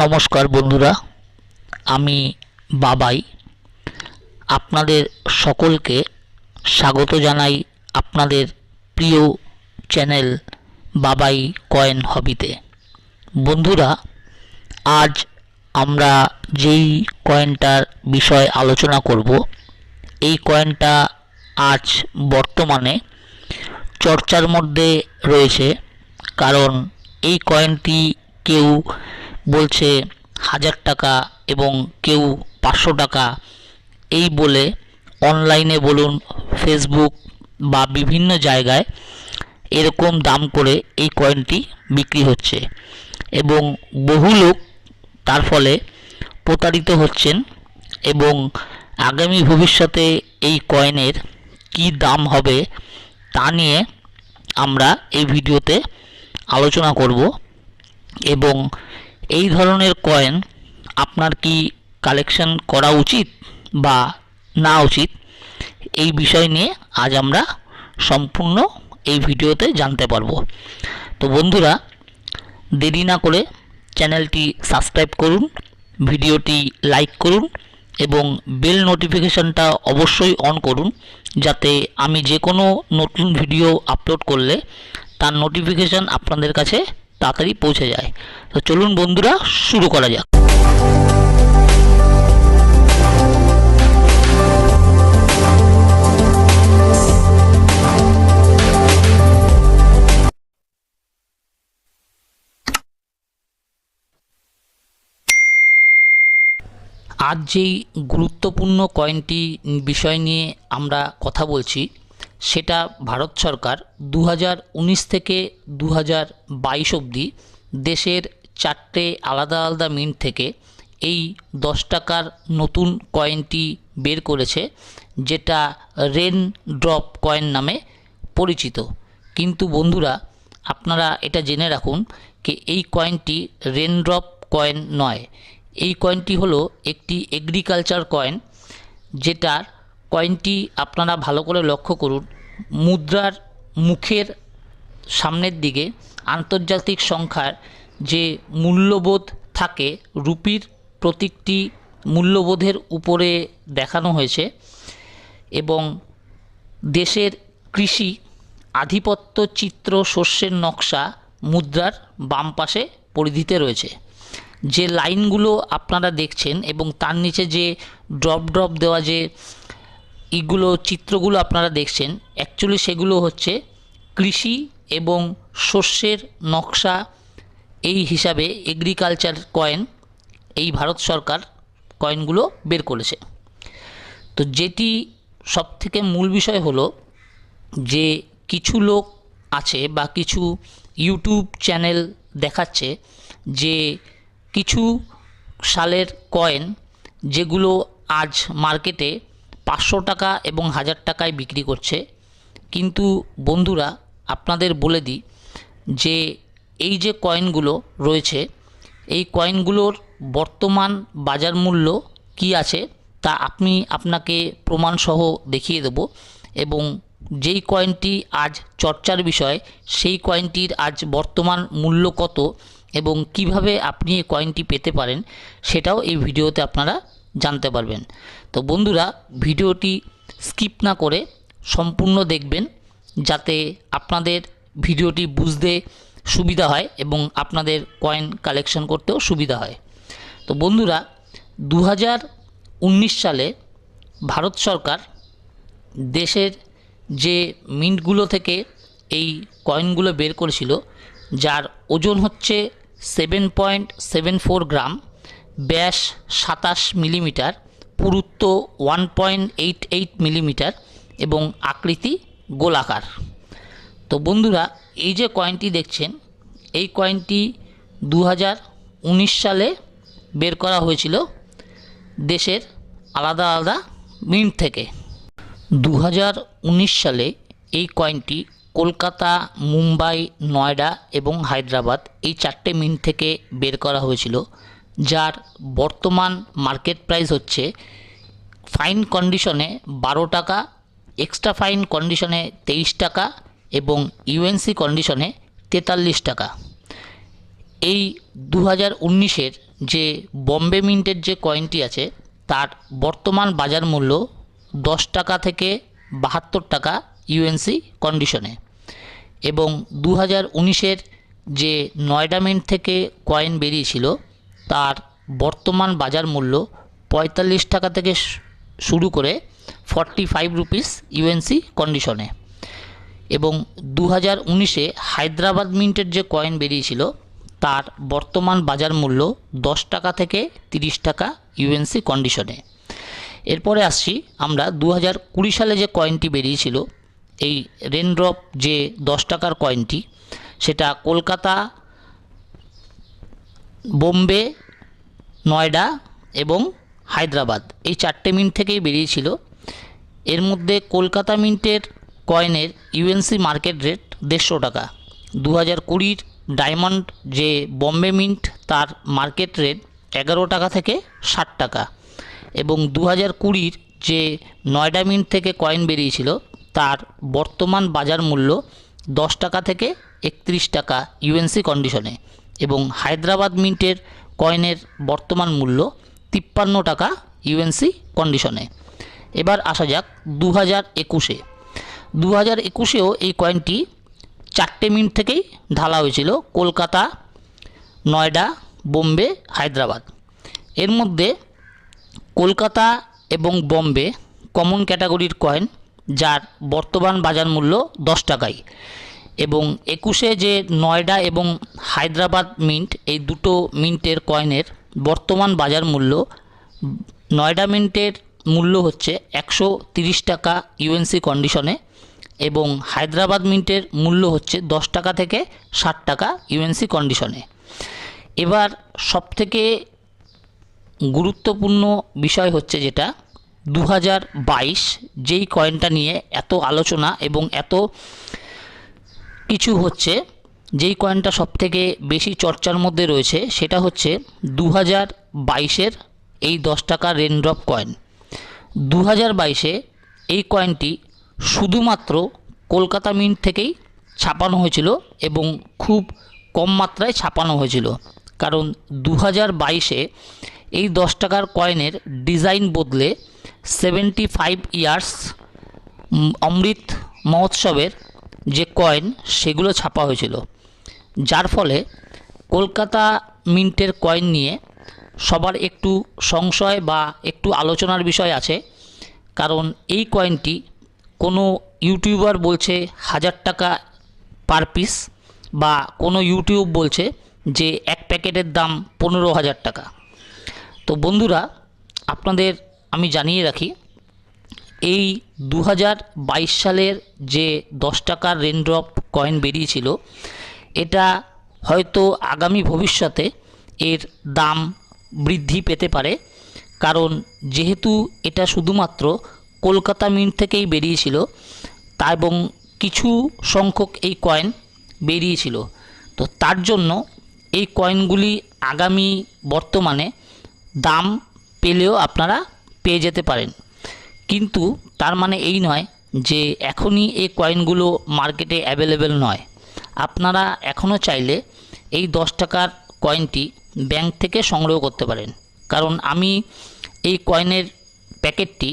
নমস্কার বন্ধুরা, আমি বাবাই। আপনাদের সকলকে স্বাগত জানাই আপনাদের প্রিয় চ্যানেল বাবাই কয়েন হবিতে। বন্ধুরা, আজ আমরা যেই কয়েনটার বিষয়ে আলোচনা করব, এই কয়েনটা আজ বর্তমানে চর্চার মধ্যে রয়েছে, কারণ এই কয়েনটি কেউ বলছে হাজার টাকা এবং কেউ পাঁচশো টাকা। এই বলে অনলাইনে বলুন, ফেসবুক বা বিভিন্ন জায়গায় এরকম দাম করে এই কয়েনটি বিক্রি হচ্ছে এবং বহু লোক তার ফলে প্রতারিত হচ্ছেন এবং আগামী ভবিষ্যতে এই কয়েনের কী দাম হবে তা নিয়ে আমরা এই ভিডিওতে আলোচনা করব এবং এই ধরনের কয়েন আপনার কি কালেকশন করা উচিত বা না উচিত? এই বিষয় নিয়ে আজ আমরা সম্পূর্ণ এই ভিডিওতে জানতে পারব। তো বন্ধুরা, দেরি না করে চ্যানেলটি সাবস্ক্রাইব করুন, ভিডিওটি লাইক করুন এবং বেল নোটিফিকেশনটা অবশ্যই অন করুন যাতে আমি যে কোনো নতুন ভিডিও আপলোড করলে তার নোটিফিকেশন আপনাদের কাছে তাড়াতাড়ি পৌঁছে যায়। তো চলুন বন্ধুরা, শুরু করা যাক। আজ যেই গুরুত্বপূর্ণ কয়েনটি বিষয় নিয়ে আমরা কথা বলছি সেটা ভারত সরকার দু হাজার উনিশ থেকে দু হাজার বাইশ অবধি দেশের চারটে আলাদা আলাদা মিন্ট থেকে এই দশ টাকার নতুন কয়েনটি বের করেছে, যেটা রেন ড্রপ কয়েন নামে পরিচিত। কিন্তু বন্ধুরা, আপনারা এটা জেনে রাখুন যে এই কয়েনটি রেন ড্রপ কয়েন নয়। এই কয়েনটি হলো একটি এগ্রিকালচার কয়েন, যেটার কয়েনটি আপনারা ভালো করে লক্ষ্য করুন। মুদ্রার মুখের সামনের দিকে আন্তর্জাতিক সংখ্যার যে মূল্যবোধ থাকে, রুপির প্রতীকটি মূল্যবোধের উপরে দেখানো হয়েছে এবং দেশের কৃষি আধিপত্য চিত্র শস্যের নকশা মুদ্রার বাম পাশে পরিধিতে রয়েছে। যে লাইনগুলো আপনারা দেখছেন এবং তার নিচে যে ড্রপ ড্রপ দেওয়া যে ইগুলো চিত্রগুলো আপনারা দেখছেন অ্যাকচুয়ালি সেগুলো হচ্ছে কৃষি এবং শস্যের নকশা, এই হিসাবে এগ্রিকালচার কয়েন এই ভারত সরকার কয়েনগুলো বের করেছে। তো যেটি সবথেকে মূল বিষয় হলো যে কিছু লোক আছে বা কিছু ইউটিউব চ্যানেল দেখাচ্ছে যে কিছু সালের কয়েন যেগুলো আজ মার্কেটে পাঁচশো টাকা এবং হাজার টাকায় বিক্রি করছে। কিন্তু বন্ধুরা, আপনাদের বলে দিই যে এই যে কয়েনগুলো রয়েছে, এই কয়েনগুলোর বর্তমান বাজার মূল্য কী আছে তা আপনি আপনাকে প্রমাণসহ দেখিয়ে দেব এবং যেই কয়েনটি আজ চর্চার বিষয়, সেই কয়েনটির আজ বর্তমান মূল্য কত এবং কীভাবে আপনি এই কয়েনটি পেতে পারেন, সেটাও এই ভিডিওতে আপনারা জানতে পারবেন। তো বন্ধুরা, ভিডিওটি স্কিপ না করে সম্পূর্ণ দেখবেন, যাতে আপনাদের ভিডিওটি বুঝতে সুবিধা হয় এবং আপনাদের কয়েন কালেকশন করতেও সুবিধা হয়। তো বন্ধুরা দু হাজার উনিশ সালে ভারত সরকার দেশের যে মিন্টগুলো থেকে এই কয়েনগুলো বের করেছিল, যার ওজন হচ্ছে seven point seven four gram ব্যাস সাতাশ millimetre, পুরুত্ব one point eight eight millimetre এবং আকৃতি গোলাকার। তো বন্ধুরা, এই যে কয়েনটি দেখছেন, এই কয়েনটি দু হাজার উনিশ সালে বের করা হয়েছিল দেশের আলাদা আলাদা মিন্ট থেকে। দু হাজার উনিশ সালে এই কয়েনটি কলকাতা, মুম্বাই, নয়ডা এবং হায়দ্রাবাদ এই চারটে মিন্ট থেকে বের করা হয়েছিল। যার বর্তমান মার্কেট প্রাইস হচ্ছে ফাইন কন্ডিশনে বারো টাকা এক্সট্রা ফাইন কন্ডিশনে তেইশ টাকা এবং ইউএনসি কন্ডিশনে তেতাল্লিশ টাকা। এই দু হাজার উনিশের যে বম্বে মিন্টের যে কয়েনটি আছে, তার বর্তমান বাজার মূল্য দশ টাকা থেকে বাহাত্তর টাকা ইউএনসি কন্ডিশনে এবং দু হাজার উনিশের যে নয়ডা মিন্ট থেকে কয়েন বেরিয়েছিল তার বর্তমান বাজার মূল্য পঁয়তাল্লিশ টাকা থেকে শুরু করে ফর্টি ফাইভ রুপিস ইউএনসি কন্ডিশনে এবং দু হাজার উনিশে হায়দ্রাবাদ মিন্টের যে কয়েন বেরিয়েছিল, তার বর্তমান বাজার মূল্য দশ টাকা থেকে তিরিশ টাকা ইউএনসি কন্ডিশনে এরপরে আসছি আমরা দু হাজার কুড়ি সালে যে কয়েনটি বেরিয়েছিল, এই রেনড্রপ যে দশ টাকার কয়েনটি সেটা কলকাতা বোম্বে, নয়ডা এবং হায়দ্রাবাদ এই চারটে মিন্ট থেকেই বেরিয়েছিল। এর মধ্যে কলকাতা মিন্টের কয়েনের ইউএনসি মার্কেট রেট দেড়শো টাকা। দু হাজার কুড়ির ডায়মন্ড যে বম্বে মিন্ট, তার মার্কেট রেট এগারো টাকা থেকে ষাট টাকা এবং দু হাজার কুড়ির যে নয়ডা মিন্ট থেকে কয়েন বেরিয়েছিল, তার বর্তমান বাজার মূল্য দশ টাকা থেকে একত্রিশ টাকা ইউএনসি কন্ডিশনে এবং হায়দ্রাবাদ মিন্টের কয়েনের বর্তমান মূল্য তিপ্পান্ন টাকা ইউএনসি কন্ডিশনে এবার আসা যাক দু হাজার একুশে। দু হাজার একুশেও এই কয়েনটি চারটে মিনিট থেকেই ঢালা হয়েছিল কলকাতা, নয়ডা, বোম্বে, হায়দ্রাবাদ। এর মধ্যে কলকাতা এবং বম্বে কমন ক্যাটাগরির কয়েন, যার বর্তমান বাজার মূল্য দশ টাকাই। এবং একুশে যে নয়ডা এবং হায়দ্রাবাদ মিন্ট, এই দুটো মিন্টের কয়েনের বর্তমান বাজার মূল্য, নয়ডা মিন্টের মূল্য হচ্ছে একশো টাকা ইউএনসি কন্ডিশনে এবং হায়দ্রাবাদ মিন্টের মূল্য হচ্ছে দশ টাকা থেকে ষাট টাকা ইউএনসি কন্ডিশনে। এবার সবথেকে গুরুত্বপূর্ণ বিষয় হচ্ছে যেটা দু হাজার বাইশ যেই কয়েনটা নিয়ে এত আলোচনা এবং এত কিছু হচ্ছে, যেই কয়েনটা সবথেকে বেশি চর্চার মধ্যে রয়েছে, সেটা হচ্ছে দু হাজার বাইশের এই দশ টাকার রেনড্রপ কয়েন দু হাজার বাইশে এই কয়েনটি শুধুমাত্র কলকাতা মিন্ট থেকেই ছাপানো হয়েছিল এবং খুব কম মাত্রায় ছাপানো হয়েছিল। কারণ দু হাজার বাইশে এই দশ টাকার কয়েনের ডিজাইন বদলে সেভেন্টি ফাইভ ইয়ার্স অমৃত মহোৎসবের যে কয়েন সেগুলো ছাপা হয়েছিল। যার ফলে কলকাতা মিন্টের কয়েন নিয়ে সবার একটু সংশয় বা একটু আলোচনার বিষয় আছে। কারণ এই কয়েনটি কোনো ইউটিউবার বলছে হাজার টাকা পার পিস বা কোনো ইউটিউব বলছে যে এক প্যাকেটের দাম পনেরো হাজার টাকা। তো বন্ধুরা, আপনাদের আমি জানিয়ে রাখি এই দু হাজার বাইশ সালের যে দশ টাকার রেনড্রপ কয়েন বেরিয়েছিল, এটা হয়তো আগামী ভবিষ্যতে এর দাম বৃদ্ধি পেতে পারে। কারণ যেহেতু এটা শুধুমাত্র কলকাতা মিন্ট থেকেই বেরিয়েছিল, তা এবং কিছু সংখ্যক এই কয়েন বেরিয়েছিল। তো তার জন্য এই কয়েনগুলি আগামী বর্তমানে দাম পেলেও আপনারা পেয়ে যেতে পারেন। কিন্তু তার মানে এই নয় যে এখনই এই কয়েনগুলো মার্কেটে অ্যাভেলেবেল নয়। আপনারা এখনও চাইলে এই দশ টাকার কয়েনটি ব্যাংক থেকে সংগ্রহ করতে পারেন। কারণ আমি এই কয়েনের প্যাকেটটি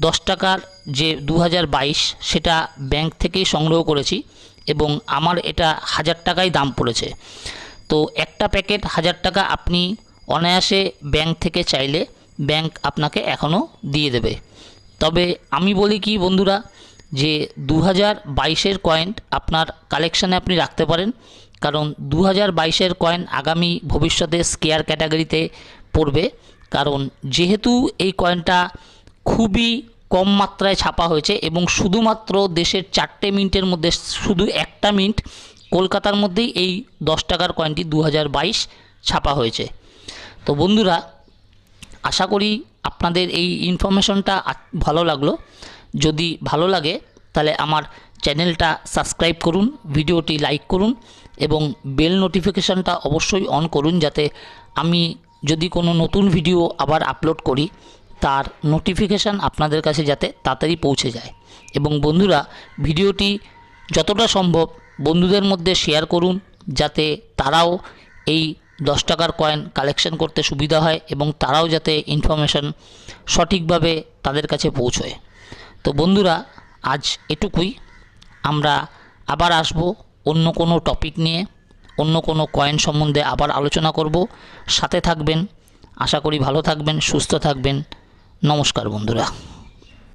দশ টাকার যে দু হাজার বাইশ সেটা ব্যাংক থেকেই সংগ্রহ করেছি এবং আমার এটা হাজার টাকাই দাম পড়েছে। তো একটা প্যাকেট হাজার টাকা আপনি অনায়াসে ব্যাংক থেকে চাইলে ব্যাংক আপনাকে এখনও দিয়ে দেবে। তবে আমি বলি কি বন্ধুরা, যে দু হাজার বাইশের কয়েন আপনার কালেকশানে আপনি রাখতে পারেন। কারণ দু হাজার বাইশের কয়েন আগামী ভবিষ্যতে স্কেয়ার ক্যাটাগরিতে পড়বে। কারণ যেহেতু এই কয়েনটা খুবই কম মাত্রায় ছাপা হয়েছে এবং শুধুমাত্র দেশের চারটে মিনিটের মধ্যে, শুধু একটা মিনিট কলকাতার মধ্যেই এই দশ টাকার কয়েনটি দু হাজার বাইশ ছাপা হয়েছে। তো বন্ধুরা আশা করি আপনাদের এই ইনফরমেশনটা ভালো লাগল। যদি ভালো লাগে, তাহলে আমার চ্যানেলটা সাবস্ক্রাইব করুন, ভিডিওটি লাইক করুন এবং বেল নোটিফিকেশানটা অবশ্যই অন করুন যাতে আমি যদি কোনো নতুন ভিডিও আবার আপলোড করি, তার নোটিফিকেশান আপনাদের কাছে যাতে তাড়াতাড়ি পৌঁছে যায়। এবং বন্ধুরা, ভিডিওটি যতটা সম্ভব বন্ধুদের মধ্যে শেয়ার করুন যাতে তারাও এই দশ টাকার কয়েন কালেকশন করতে সুবিধা হয় এবং তারাও যাতে ইনফরমেশন সঠিকভাবে তাদের কাছে পৌঁছয়। তো বন্ধুরা, আজ এটুকুই। আমরা আবার আসব অন্য কোনো টপিক নিয়ে, অন্য কোনো কয়েন সম্বন্ধে আবার আলোচনা করব। সাথে থাকবেন, আশা করি ভালো থাকবেন, সুস্থ থাকবেন। নমস্কার বন্ধুরা।